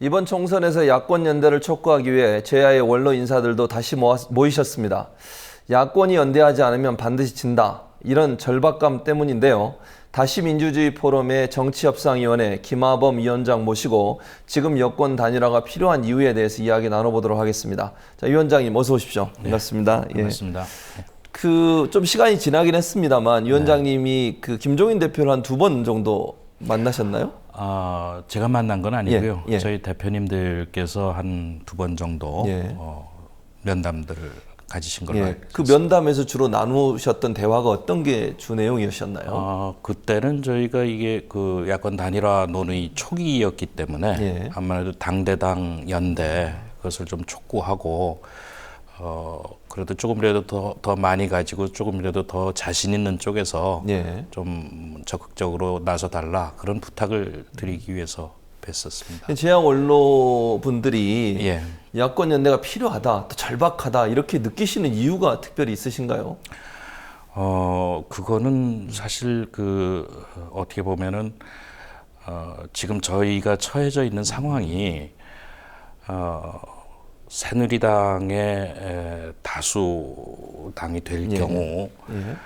이번 총선에서 야권 연대를 촉구하기 위해 제야의 원로 인사들도 다시 모아- 모이셨습니다. 야권이 연대하지 않으면 반드시 진다. 이런 절박감 때문인데요. 다시 민주주의 포럼의 정치협상위원회 김하범 위원장 모시고 지금 여권 단일화가 필요한 이유에 대해서 이야기 나눠보도록 하겠습니다. 자, 위원장님 어서 오십시오. 반갑습니다. 예. 반갑습니다. 그좀 시간이 지나긴 했습니다만 위원장님이 그 김종인 대표를 한 두 번 정도 만나셨나요? 아, 제가 만난 건 아니고요. 예, 예. 저희 대표님들께서 한 두 번 정도 예. 어, 면담들을 가지신 걸로 예. 알고 그 면담에서 주로 나누셨던 대화가 어떤 게 주 내용이었나요? 어, 그때는 저희가 이게 그 야권 단일화 논의 초기였기 때문에 예. 아무래도 당대당 연대 그것을 좀 촉구하고 어, 그래도 조금이라도 더, 더 많이 가지고 조금이라도 더 자신 있는 쪽에서 예. 좀 적극적으로 나서 달라 그런 부탁을 드리기 위해서 뵀었습니다. 제약 원로 분들이 예. 야권 연대가 필요하다, 또 절박하다 이렇게 느끼시는 이유가 특별히 있으신가요? 어, 그거는 사실 그 어떻게 보면은 어, 지금 저희가 처해져 있는 상황이 어, 새누리당의 에, 다수 당이 될 예. 경우 예.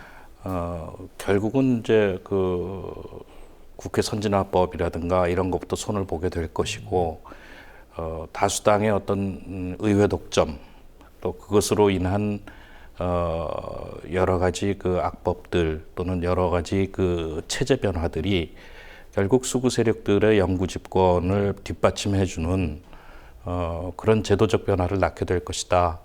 어, 결국은 이제 그 국회 선진화법이라든가 이런 것부터 손을 보게 될 것이고 어, 다수당의 어떤 음, 의회 독점 또 그것으로 인한 어, 여러 가지 그 악법들 또는 여러 가지 그 체제 변화들이 결국 수구 세력들의 영구 집권을 뒷받침해주는 어, 그런 제도적 변화를 낳게 될 것이다.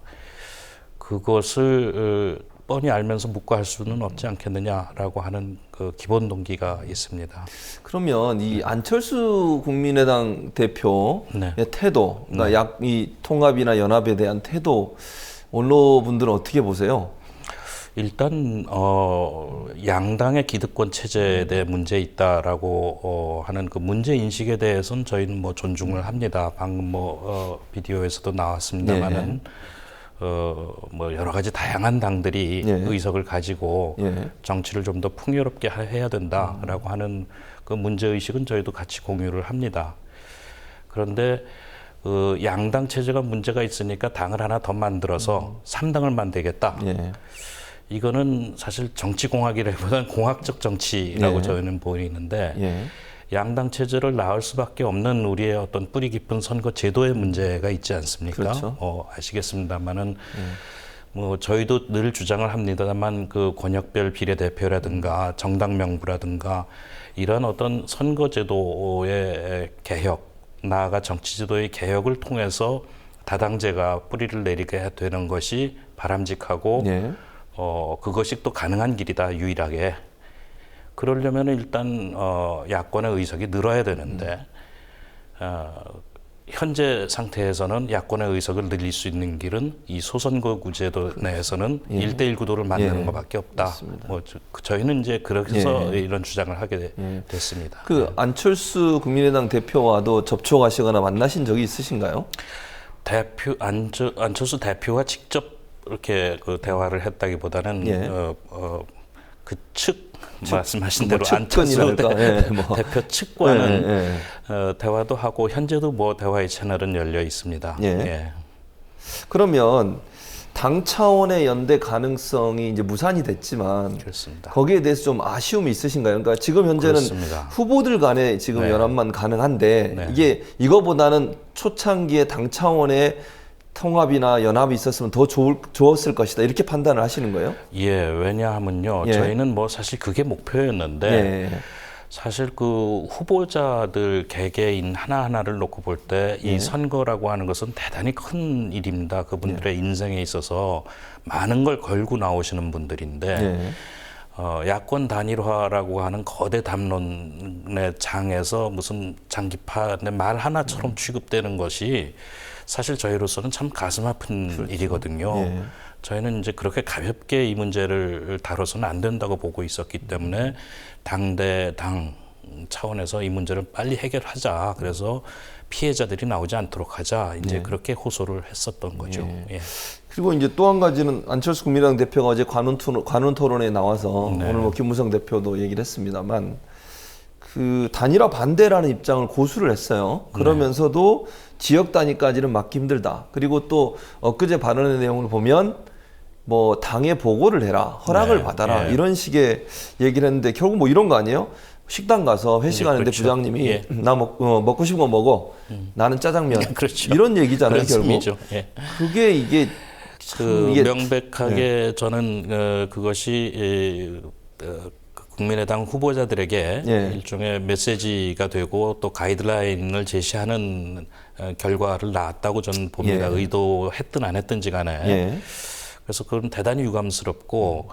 그것을 어, 뻔히 알면서 묵과할 수는 없지 않겠느냐라고 하는 그 기본 동기가 있습니다. 그러면 이 안철수 국민의당 대표의 네. 태도, 그러니까 약, 이 통합이나 연합에 대한 태도, 원로분들은 어떻게 보세요? 일단 어, 양당의 기득권 체제에 대해 문제 있다라고 어, 하는 그 문제 인식에 대해서는 저희는 뭐 존중을 합니다. 방금 뭐 어, 비디오에서도 나왔습니다만은 어, 뭐 여러 가지 다양한 당들이 네. 의석을 가지고 예. 정치를 좀 더 풍요롭게 하- 해야 된다라고 하는 그 문제 의식은 저희도 같이 공유를 합니다. 그런데 그 양당 체제가 문제가 있으니까 당을 하나 더 만들어서 삼당을 만들겠다. 예. 이거는 사실 정치 공학이라기보다는 공학적 정치라고 예. 저희는 보이는데 예. 양당 체제를 낳을 수밖에 없는 우리의 어떤 뿌리 깊은 선거 제도의 문제가 있지 않습니까? 그렇죠. 어, 아시겠습니다만은 뭐 저희도 늘 주장을 합니다만 그 권역별 비례대표라든가 정당 명부라든가 이런 어떤 선거 제도의 개혁 나아가 정치 제도의 개혁을 통해서 다당제가 뿌리를 내리게 되는 것이 바람직하고 예. 어, 그것이 또 가능한 길이다, 유일하게. 그러려면 일단, 어, 야권의 의석이 늘어야 되는데, 어, 현재 상태에서는 야권의 의석을 늘릴 수 있는 길은 이 소선거 구제도 내에서는 일 1대1 구도를 만드는 예. 것밖에 없다. 맞습니다. 뭐, 저- 그 저희는 이제 그래서 예. 이런 주장을 하게 되- 됐습니다. 그 안철수 국민의당 대표와도 접촉하시거나 만나신 적이 있으신가요? 대표 안철, 안철수 대표와 직접 이렇게 그 대화를 했다기보다는 예. 어, 어, 그측 말씀하신 뭐 대로 안철수 측근이랄까? 대, 예, 뭐. 대표 측과는 예, 예. 어, 대화도 하고 현재도 뭐 대화의 채널은 열려 있습니다. 예. 그러면 당 차원의 연대 가능성이 이제 무산이 됐지만 그렇습니다. 거기에 대해서 좀 아쉬움이 있으신가요? 그러니까 지금 현재는 그렇습니다. 후보들 간에 지금 네. 연합만 가능한데 네. 이게 이거보다는 초창기에 당 차원의 통합이나 연합이 있었으면 더 좋을, 좋았을 것이다 이렇게 판단을 하시는 거예요? 예, 왜냐하면요. 예. 저희는 뭐 사실 그게 목표였는데 네. 사실 그 후보자들 개개인 하나하나를 놓고 볼 때이 예. 선거라고 하는 것은 대단히 큰 일입니다. 예. 그분들의 인생에 있어서 많은 걸 걸고 나오시는 분들인데 네. 어, 야권 단일화라고 하는 거대 담론의 장에서 무슨 장기판의 말 하나처럼 음. 취급되는 것이 사실 저희로서는 참 가슴 아픈 일이거든요. 예. 저희는 이제 그렇게 가볍게 이 문제를 다뤄서는 안 된다고 보고 있었기 때문에 당대 당 차원에서 이 문제를 빨리 해결하자. 그래서 피해자들이 나오지 않도록 하자. 이제 그렇게 호소를 했었던 거죠. 예. 그리고 이제 또 한 가지는 안철수 국민의당 대표가 어제 관훈 토론, 관훈 토론에 나와서 네. 오늘 뭐 김무성 대표도 얘기를 했습니다만 그 단일화 반대라는 입장을 고수를 했어요. 그러면서도 지역 단위까지는 막기 힘들다. 그리고 또 엊그제 발언의 내용을 보면 뭐 당에 보고를 해라, 허락을 네, 받아라 예. 이런 식의 얘기를 했는데 결국 뭐 이런 거 아니에요? 식당 가서 회식하는데 그렇죠. 부장님이 예. 나 먹, 어, 먹고 싶은 거 먹어. 나는 짜장면. 그렇죠. 이런 얘기잖아요, 결국. 예. 그게 이게 참그 명백하게 저는 어, 그것이 에, 어, 그 국민의당 후보자들에게 예. 일종의 메시지가 되고 또 가이드라인을 제시하는 어, 결과를 낳았다고 저는 봅니다. 예. 의도했든 안 했든지 간에. 예. 그래서 그건 대단히 유감스럽고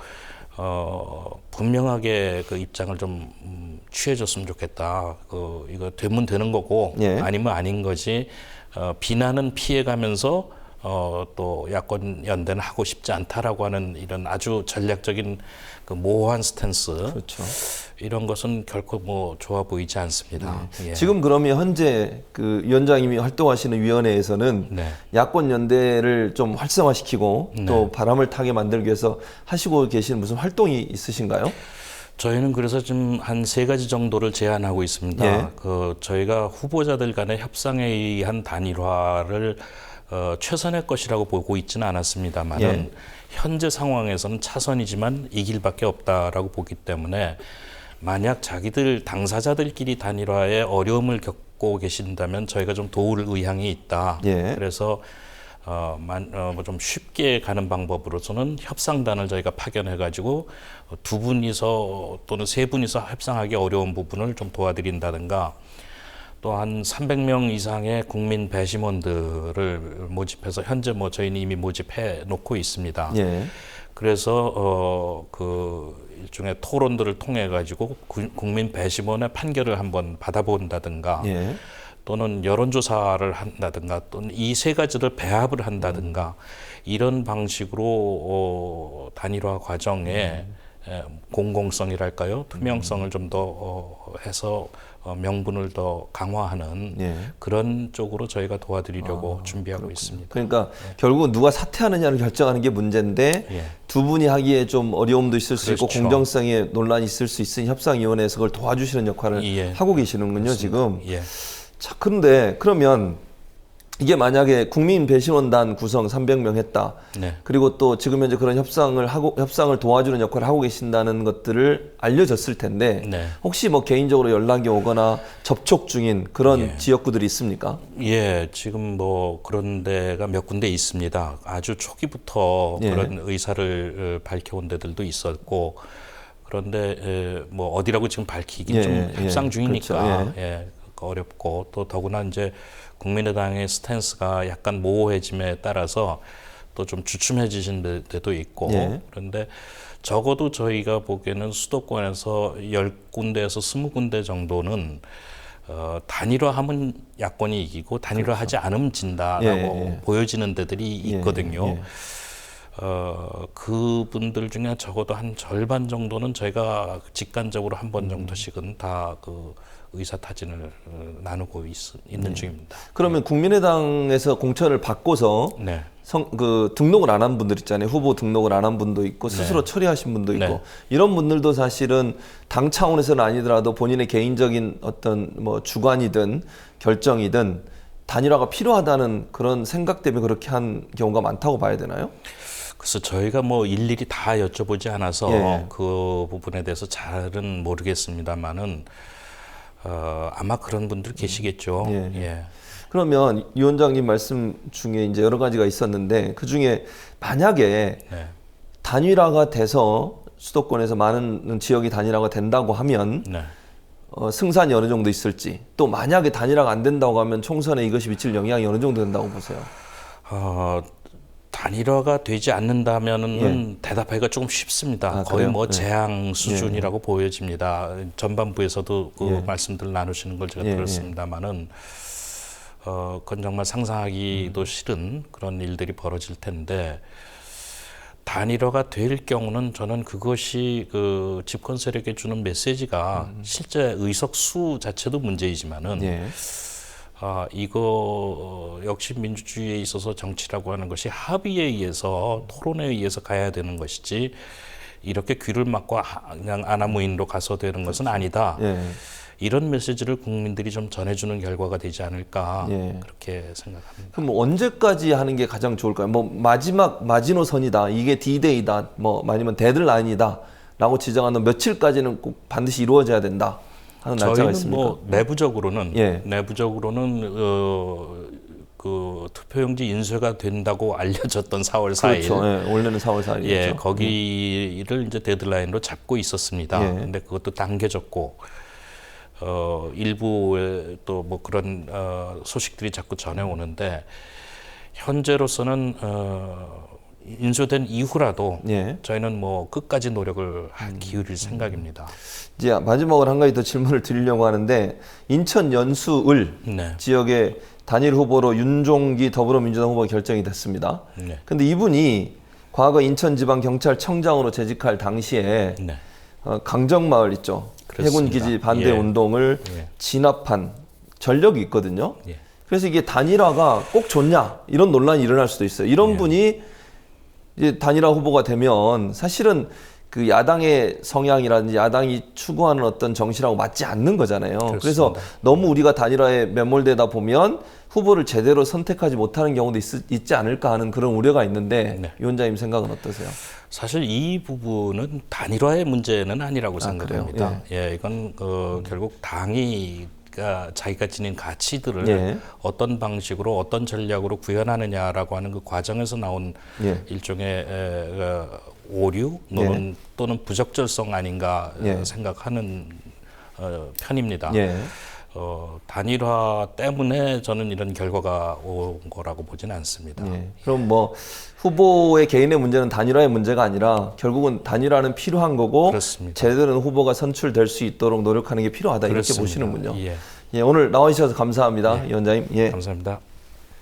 어, 분명하게 그 입장을 좀 음, 취해줬으면 좋겠다. 그 이거 되면 되는 거고 예. 아니면 아닌 거지. 어, 비난은 피해가면서 어, 또 야권 연대는 하고 싶지 않다라고 하는 이런 아주 전략적인 그 모호한 스탠스 그렇죠. 이런 것은 결코 뭐 좋아 보이지 않습니다. 예. 지금 그러면 현재 그 위원장님이 활동하시는 위원회에서는 네. 야권 연대를 좀 활성화시키고 네. 또 바람을 타게 만들기 위해서 하시고 계시는 무슨 활동이 있으신가요? 저희는 그래서 지금 한 세 가지 정도를 제안하고 있습니다. 예. 그 저희가 후보자들 간의 협상에 의한 단일화를 어, 최선의 것이라고 보고 있지는 않았습니다만은 예. 현재 상황에서는 차선이지만 이 길밖에 없다라고 보기 때문에 만약 자기들 당사자들끼리 단일화에 어려움을 겪고 계신다면 저희가 좀 도울 의향이 있다. 예. 그래서 어, 만, 어, 뭐 좀 쉽게 가는 방법으로서는 협상단을 저희가 파견해가지고 어, 두 분이서 또는 세 분이서 협상하기 어려운 부분을 좀 도와드린다든가 또한 300명 이상의 국민 배심원들을 모집해서 현재 뭐 저희는 이미 모집해 놓고 있습니다. 예. 그래서 어, 그 일종의 토론들을 통해 가지고 국민 배심원의 판결을 한번 받아본다든가 예. 또는 여론조사를 한다든가 또는 이 세 가지를 배합을 한다든가 이런 방식으로 어, 단일화 과정에 에, 공공성이랄까요 투명성을 좀더 어, 해서 어, 명분을 더 강화하는 예. 그런 쪽으로 저희가 도와드리려고 준비하고 있습니다. 그러니까 결국은 누가 사퇴하느냐를 결정하는 게 문제인데 예. 두 분이 하기에 좀 어려움도 있을 수 있고 그렇죠. 공정성에 논란이 있을 수 있으니 협상위원회에서 그걸 도와주시는 역할을 예. 하고 계시는군요 지금. 예. 자, 그런데 그러면 이게 만약에 국민 배심원단 구성 300명 했다. 네. 그리고 또 지금 현재 그런 협상을 하고 협상을 도와주는 역할을 하고 계신다는 것들을 알려졌을 텐데 네. 혹시 뭐 개인적으로 연락이 오거나 접촉 중인 그런 예. 지역구들이 있습니까? 예, 지금 뭐 그런 데가 몇 군데 있습니다. 아주 초기부터 예. 그런 의사를 어, 밝혀온 데들도 있었고 그런데 에, 뭐 어디라고 지금 밝히기 예, 좀 예, 협상 중이니까 그렇죠. 예. 그 어렵고 또 더구나 이제 국민의당의 스탠스가 약간 모호해짐에 따라서 또 좀 주춤해지신 데- 데도 있고 예. 그런데 적어도 저희가 보기에는 수도권에서 열 군데에서 스무 군데 정도는 어, 단일화하면 야권이 이기고 단일화하지 않으면 진다라고 예, 예. 보여지는 데들이 있거든요. 예. 어, 그분들 중에 적어도 한 절반 정도는 저희가 직간접으로 한 음. 번 정도씩은 다 그 의사 타진을 어, 나누고 있, 있는 중입니다. 그러면 국민의당에서 공천을 받고서 네. 성, 그 등록을 안 한 분들 있잖아요. 후보 등록을 안 한 분도 있고 스스로 처리하신 분도 있고 네. 이런 분들도 사실은 당 차원에서는 아니더라도 본인의 개인적인 어떤 뭐 주관이든 결정이든 단일화가 필요하다는 그런 생각 때문에 그렇게 한 경우가 많다고 봐야 되나요? 그래서 저희가 뭐 일일이 다 여쭤보지 않아서 예. 그 부분에 대해서 잘은 모르겠습니다만은 어, 아마 그런 분들 계시겠죠. 예. 예. 그러면 이 위원장님 말씀 중에 이제 여러 가지가 있었는데 그 중에 만약에 네. 단일화가 돼서 수도권에서 많은 지역이 단일화가 된다고 하면 네. 어, 승산이 어느 정도 있을지 또 만약에 단일화가 안 된다고 하면 총선에 이것이 미칠 영향이 어느 정도 된다고 보세요? 어, 단일화가 되지 않는다면은 대답하기가 조금 쉽습니다. 예. 아, 거의 그래요? 뭐 네. 재앙 수준이라고 보여집니다. 전반부에서도 그 예. 말씀들 나누시는 걸 제가 예, 예. 들었습니다만은 어, 그건 정말 상상하기도 싫은 그런 일들이 벌어질 텐데 단일화가 될 경우는 저는 그것이 그 집권 세력에 주는 메시지가 실제 의석 수 자체도 문제이지만은 예. 아, 이거 어, 역시 민주주의에 있어서 정치라고 하는 것이 합의에 의해서 토론에 의해서 가야 되는 것이지 이렇게 귀를 막고 하- 그냥 아나무인으로 가서 되는 것은 아니다. 예. 이런 메시지를 국민들이 좀 전해주는 결과가 되지 않을까 예. 그렇게 생각합니다. 그럼 뭐 언제까지 하는 게 가장 좋을까요? 뭐 마지막 마지노선이다. 이게 D-Day다. 뭐 아니면 데드라인이다. 라고 지정하는 며칠까지는 꼭 반드시 이루어져야 된다. 하는 날짜가 저희는 있습니까? 뭐 내부적으로는 예. 내부적으로는 어, 그 투표용지 인쇄가 된다고 알려졌던 4월 4일 그렇죠. 예, 원래는 4월 4일이었죠. 예, 거기를 이제 데드라인으로 잡고 있었습니다. 예. 근데 그것도 당겨졌고 어 일부에 또뭐 그런 어 소식들이 자꾸 전해오는데 현재로서는 어 인수된 이후라도 예. 저희는 뭐 끝까지 노력을 음. 기울일 생각입니다. 이제 마지막으로 한 가지 더 질문을 드리려고 하는데 인천 연수을 네. 지역의 단일 후보로 윤종기 더불어민주당 후보가 결정이 됐습니다. 네. 근데 이분이 과거 인천지방경찰청장으로 재직할 당시에 네. 어, 강정마을 있죠. 그렇습니다. 해군기지 반대 예. 운동을 예. 진압한 전력이 있거든요. 예. 그래서 이게 단일화가 꼭 좋냐 이런 논란이 일어날 수도 있어요. 예. 이런 분이 이제 단일화 후보가 되면 사실은 그 야당의 성향이라든지 야당이 추구하는 어떤 정신하고 맞지 않는 거잖아요. 그래서 그렇습니다. 너무 우리가 단일화에 매몰되다 보면 후보를 제대로 선택하지 못하는 경우도 있, 지 않을까 하는 그런 우려가 있는데 네. 위원장님 생각은 어떠세요? 사실 이 부분은 단일화의 문제는 아니라고 생각합니다. 예, 이건 그 결국 당이 가 자기가 지닌 가치들을 예. 어떤 방식으로 어떤 전략으로 구현하느냐라고 하는 그 과정에서 나온 예. 일종의 에, 어, 오류 또는 또는 부적절성 아닌가 어, 예. 생각하는 어, 편입니다. 예. 어, 단일화 때문에 저는 이런 결과가 온 거라고 보지는 않습니다. 예. 그럼 뭐 후보의 개인의 문제는 단일화의 문제가 아니라 결국은 단일화는 필요한 거고 그렇습니다. 제대로 된 후보가 선출될 수 있도록 노력하는 게 필요하다 이렇게 그렇습니다. 보시는군요. 예. 예, 오늘 나와 주셔서 감사합니다, 위원장님. 예. 감사합니다.